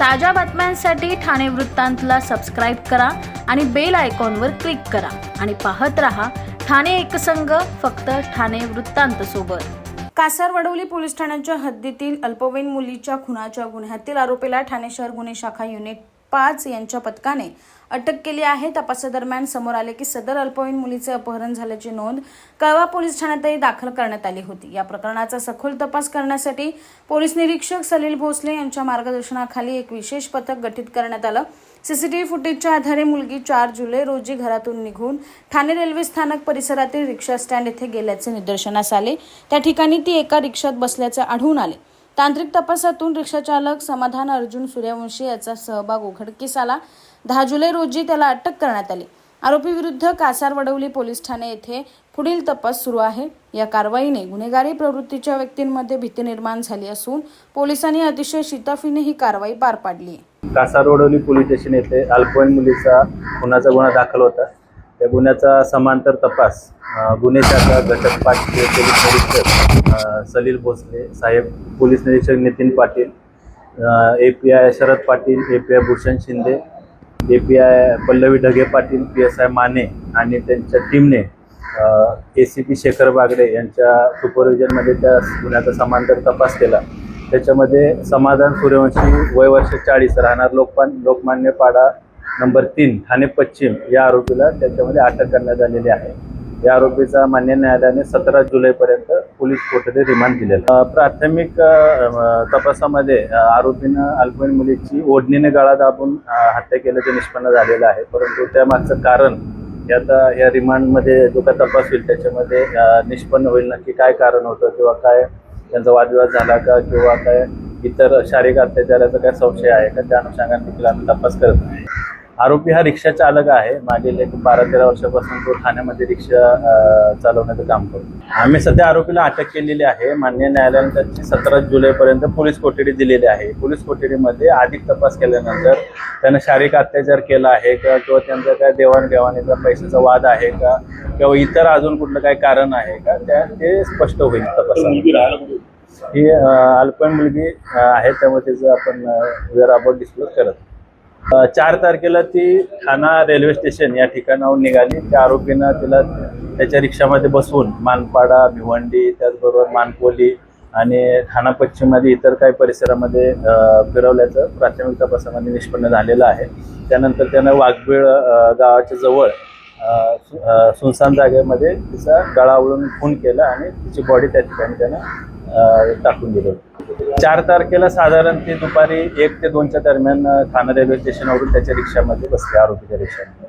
ताज्या बातम्यांसाठी ठाणे वृत्तांतला सबस्क्राईब करा आणि बेल आयकॉनवर क्लिक करा. आणि पाहत रहा ठाणे एकसंघ फक्त ठाणे वृत्तांत सोबत. कासारवडवली पोलीस ठाण्याच्या हद्दीतील अल्पवयीन मुलीच्या खुनाच्या गुन्ह्यातील आरोपीला ठाणे शहर गुन्हे शाखा युनिट पाच यांच्या पथकाने अटक केली आहे. तपासादरम्यान समोर आले की सदर अल्पवयीन मुलीचे अपहरण झाल्याची नोंद कळवा पोलीस ठाण्यातही दाखल करण्यात आली होती. या प्रकरणाचा सखोल तपास करण्यासाठी पोलीस निरीक्षक सलील भोसले यांच्या मार्गदर्शनाखाली एक विशेष पथक गठीत करण्यात आलं. सीसीटीव्ही फुटेजच्या आधारे मुलगी चार जुलै रोजी घरातून निघून ठाणे रेल्वे स्थानक परिसरातील रिक्षा स्टँड येथे गेल्याचे निदर्शनास आले. त्या ठिकाणी ती एका रिक्षात बसल्याचे आढळून आले. तांत्रिक तपासातून रिक्षाचालक समाधान अर्जुन सूर्यवंशी याचा सहभाग उघडकीस आला दहा जुलै रोजी त्याला अटक करण्यात आली. आरोपी विरुद्ध कासार वडवली पोलीस ठाणे येथे पुढील तपास सुरू आहे. या कारवाईने गुन्हेगारी प्रवृत्तीच्या व्यक्तींमध्ये भीती निर्माण झाली असून पोलिसांनी अतिशय शिताफीने ही कारवाई पार पाडली. आहे कासारवडवली पोलीस स्टेशन येथे अल्पवयीन मुलीचा खुनाचा गुन्हा दाखल होता. त्या गुन्ह्याचा समांतर तपास गुन्हे शाखा घटक पाच पोलीस निरीक्षक सलील भोसले साहेब पोलीस निरीक्षक Nitin Patil A P I Sharad Patil A P I Bhushan Shinde A P I Pallavi Dhage Patil P S I Mane आणि त्यांच्या टीमने A C P Shekhar Bagde यांच्या सुपरविजनमध्ये त्या गुन्ह्याचा समांतर तपास केला. त्याच्यामध्ये समाधान सूर्यवंशी वय वर्ष चाळीस राहणार लोकपान लोकमान्य पाडा नंबर तीन ठाणे पश्चिम या आरोपीला त्याच्यामध्ये अटक करण्यात आलेली आहे. या आरोपीचा मान्य न्यायालयाने सतरा जुलैपर्यंत पोलीस कोठडी रिमांड दिलेला आहे. प्राथमिक तपासामध्ये आरोपीनं अल्पवयीन मुलीची ओढणीने गळा दाबून हत्या केल्याचे निष्पन्न झालेलं आहे. परंतु त्यामागचं कारण हे आता या रिमांडमध्ये जो काय तपास होईल त्याच्यामध्ये निष्पन्न होईल नक्की काय कारण होतं किंवा काय त्यांचा वादविवाद झाला का किंवा काय इतर शारीरिक अत्याचाराचा काय संशय आहे का त्या अनुषंगाने देखील आम्ही तपास करत नाही आरोपी हा रिक्षा चालक आहे. मागील एक बारा तेरा वर्षापासून तो ठाण्यामध्ये रिक्षा चालवण्याचं काम करतो. आम्ही सध्या आरोपीला अटक केलेली आहे. मान्य न्यायालयाने त्याची सतरा जुलैपर्यंत पोलीस कोठडी दिलेली आहे. पोलीस कोठडीमध्ये अधिक तपास केल्यानंतर त्यानं शारीरिक अत्याचार केला आहे का किंवा त्यांचा काय देवाणघेवाणीचा पैशाचा वाद आहे का किंवा इतर अजून कुठलं काय कारण आहे का त्या ते स्पष्ट होईल तपासामध्ये ही अ, अल्पवयीन मुलगी आहे. त्यामुळे तिचं आपण वेअर अबाउट डिस्क्लोज करत चार तारखेला ती ठाणा रेल्वे स्टेशन या ठिकाणाहून निघाली. त्या आरोपीनं तिला त्याच्या रिक्षामध्ये बसवून मानपाडा भिवंडी त्याचबरोबर मानकोली आणि ठाणा पश्चिममध्ये इतर काही परिसरामध्ये फिरवल्याचं प्राथमिक तपासामध्ये निष्पन्न झालेलं आहे. त्यानंतर त्यानं वाघबीळ गावाच्या जवळ सुनसान जागेमध्ये तिचा गळावळून खून केला आणि तिची बॉडी त्या ठिकाणी त्यानं टाकून टाकून दिलं चार तारखेला साधारण ती दुपारी एक ते दोनच्या दरम्यान अ, ठाणे रेल्वे स्टेशनवरून त्याच्या रिक्षामध्ये बसले आरोपीच्या रिक्षामध्ये.